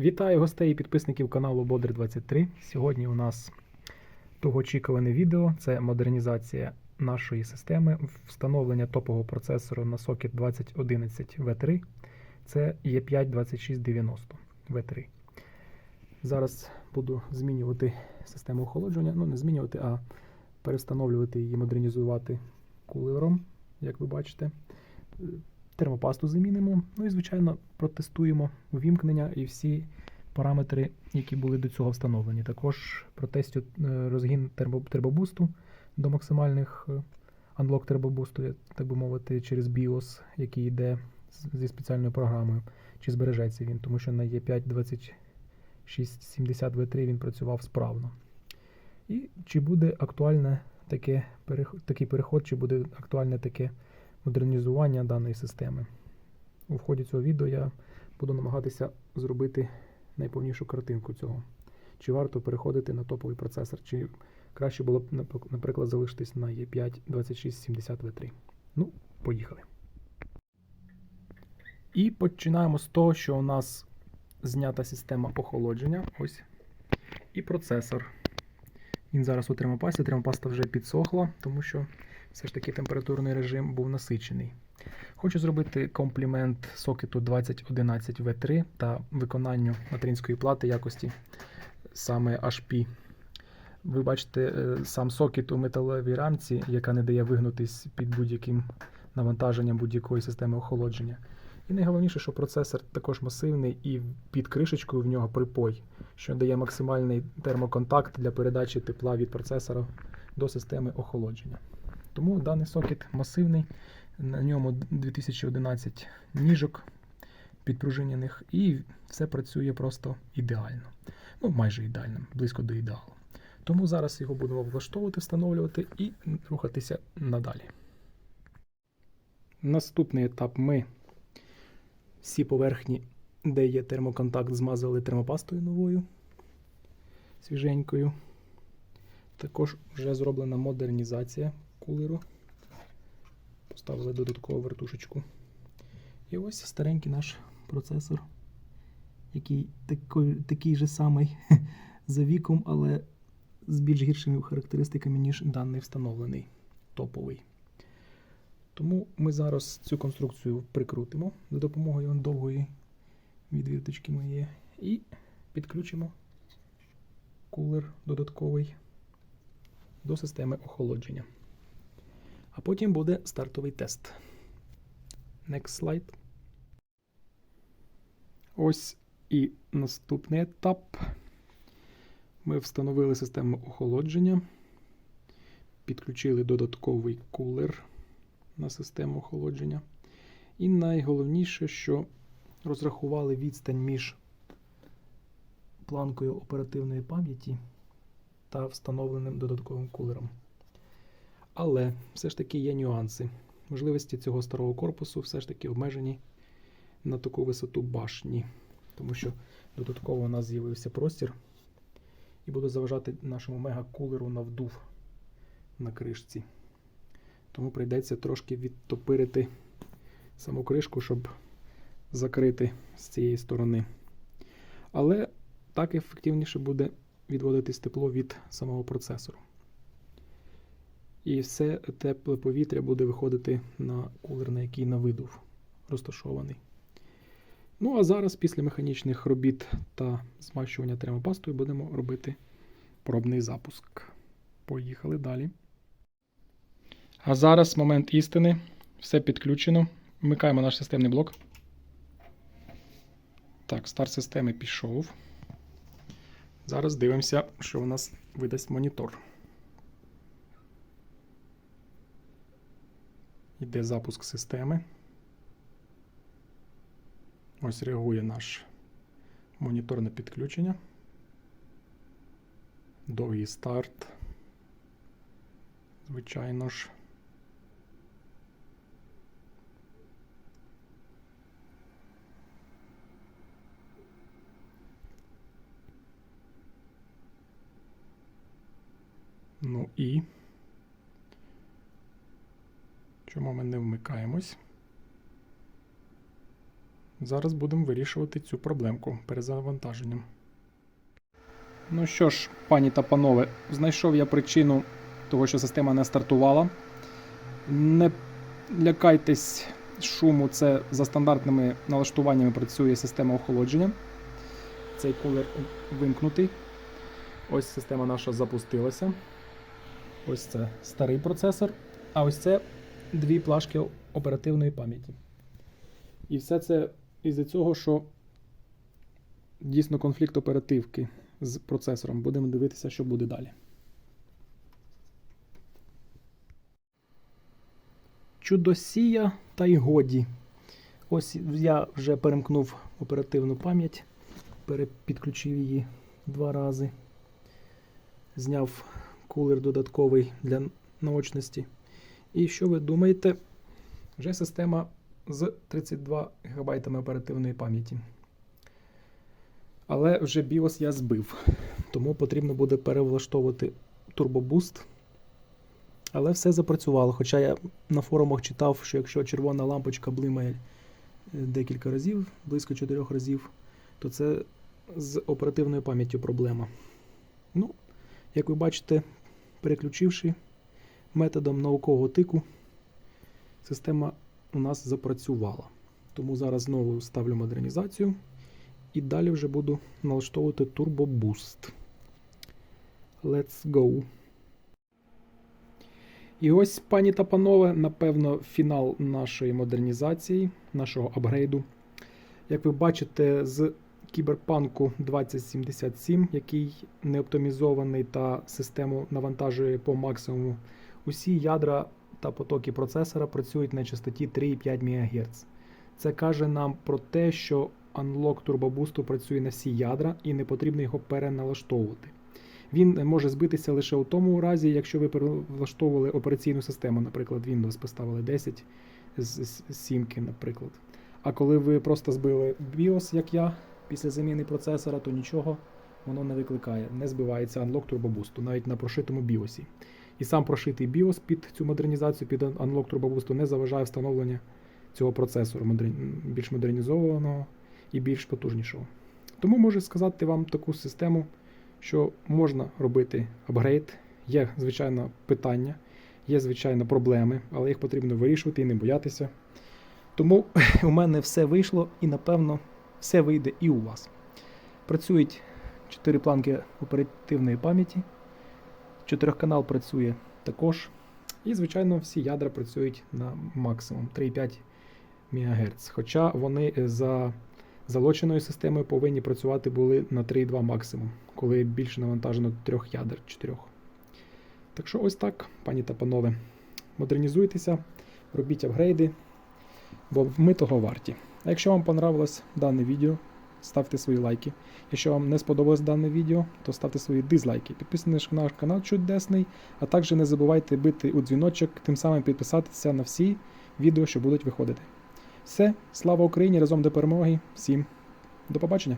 Вітаю гостей і підписників каналу Бодр 23. Сьогодні у нас довгоочікуване відео. Це модернізація нашої системи, встановлення топового процесору на сокет 2011 V3. Це E E5-2690 V3. Зараз буду змінювати систему охолодження. Ну, не змінювати, а перестановлювати її, модернізувати кулером, як ви бачите. Термопасту замінимо. Ну і, звичайно, протестуємо вімкнення і всі параметри, які були до цього встановлені. Також протестю е, розгін тербо- тербобусту до максимальних е, unlock тербобусту, так би мовити, через BIOS, який йде зі спеціальною програмою, чи збережеться він, тому що на E E5 2670 V3 він працював справно. І чи буде актуальне таке, такий переход, чи буде актуальне таке модернізування даної системи. У ході цього відео я буду намагатися зробити найповнішу картинку цього. Чи варто переходити на топовий процесор, чи краще було б, наприклад, залишитись на E E5 2670 V3. Ну, поїхали. І починаємо з того, що у нас знята система охолодження. Ось. І процесор. Він зараз у термопасті. Термопаста вже підсохла, тому що все ж таки температурний режим був насичений. Хочу зробити комплімент сокету 2011 V3 та виконанню материнської плати якості саме HP. Ви бачите е, сам сокет у металевій рамці, яка не дає вигнутись під будь-яким навантаженням будь-якої системи охолодження. І найголовніше, що процесор також масивний і під кришечкою в нього припой, що дає максимальний термоконтакт для передачі тепла від процесора до системи охолодження. Тому даний сокет масивний, на ньому 2011 ніжок підпружинених, і все працює просто ідеально. Ну, майже ідеально, близько до ідеалу. Тому зараз його будемо влаштовувати, встановлювати і рухатися надалі. Наступний етап ми всі поверхні, де є термоконтакт, змазали термопастою новою, свіженькою. Також вже зроблена модернізація кулеру. Поставили додаткову вертушечку. І ось старенький наш процесор, який такий, такий же самий за віком, але з більш гіршими характеристиками, ніж даний встановлений топовий. Тому ми зараз цю конструкцію прикрутимо за допомогою довгої відвірточки моєї і підключимо кулер додатковий до системи охолодження. А потім буде стартовий тест. Next slide. Ось і наступний етап. Ми встановили систему охолодження, підключили додатковий кулер на систему охолодження. І найголовніше, що розрахували відстань між планкою оперативної пам'яті та встановленим додатковим кулером. Але все ж таки є нюанси. Можливості цього старого корпусу все ж таки обмежені на таку висоту башні, тому що додатково у нас з'явився простір і буде заважати нашому мегакулеру на вдув на кришці. Тому прийдеться трошки відтопирити саму кришку, щоб закрити з цієї сторони. Але так ефективніше буде відводитись тепло від самого процесору. І все тепле повітря буде виходити на кулер, на який на видув розташований. Ну, а зараз, після механічних робіт та змащування термопастою, будемо робити пробний запуск. Поїхали далі. А зараз момент істини. Все підключено. Вмикаємо наш системний блок. Так, старт системи пішов. Зараз дивимося, що у нас видасть монітор. Йде запуск системи. Ось реагує наш монітор на підключення. Довгий старт. Звичайно ж. Ну і. Чому ми не вмикаємось? Зараз будемо вирішувати цю проблемку перезавантаженням. Ну що ж, пані та панове, знайшов я причину того, що система не стартувала. Не лякайтесь шуму, це за стандартними налаштуваннями працює система охолодження. Цей кулер вимкнутий. Ось система наша запустилася. Ось це старий процесор, а ось це дві плашки оперативної пам'яті. І все це із-за цього, що дійсно конфлікт оперативки з процесором. Будемо дивитися, що буде далі. Чудосія та й годі. Ось я вже перемкнув оперативну пам'ять, перепідключив її два рази. Зняв кулер додатковий для наочності. І що ви думаєте? Вже система з 32 ГБ оперативної пам'яті. Але вже BIOS я збив, тому потрібно буде перевлаштовувати Boost. Але все запрацювало. Хоча я на форумах читав, що якщо червона лампочка блимає е, декілька разів, близько 4 разів, то це з оперативною пам'яттю проблема. Ну, як ви бачите, переключивши методом наукового тику, система у нас запрацювала. Тому зараз знову ставлю модернізацію і далі вже буду налаштовувати Turbo Boost. Let's go. І ось, пані та панове, напевно, фінал нашої модернізації, нашого апгрейду. Як ви бачите, з Кіберпанку 2077, який не оптимізований та систему навантажує по максимуму, усі ядра та потоки процесора працюють на частоті 3,5 МГц. Це каже нам про те, що Unlock Boost працює на всі ядра і не потрібно його переналаштовувати. Він може збитися лише у тому разі, якщо ви перелаштовували операційну систему, наприклад, Windows поставили 10 з 7, наприклад. А коли ви просто збили BIOS, як я, після заміни процесора, то нічого воно не викликає, не збивається Turbo Boost, навіть на прошитому BIOS. І сам прошитий BIOS під цю модернізацію, під Unlock Turbo не заважає встановлення цього процесору більш модернізованого і більш потужнішого. Тому можу сказати вам таку систему, що можна робити апгрейд. Є, звичайно, питання, є, звичайно, проблеми, але їх потрібно вирішувати і не боятися. Тому у мене все вийшло і, напевно, все вийде і у вас. Працюють 4 планки оперативної пам'яті, чотирьохканал працює також. І, звичайно, всі ядра працюють на максимум 3,5 МГц. Хоча вони за залоченою системою повинні працювати були на 3,2 максимум, коли більше навантажено трьох ядер 4. Так що ось так, пані та панове, модернізуйтеся, робіть апгрейди, бо ми того варті. А якщо вам понравилось дане відео, ставте свої лайки. Якщо вам не сподобалось дане відео, то ставте свої дизлайки. Підписуйтесь на наш канал чудесний, а також не забувайте бити у дзвіночок, тим самим підписатися на всі відео, що будуть виходити. Все, слава Україні! Разом до перемоги! Всім до побачення!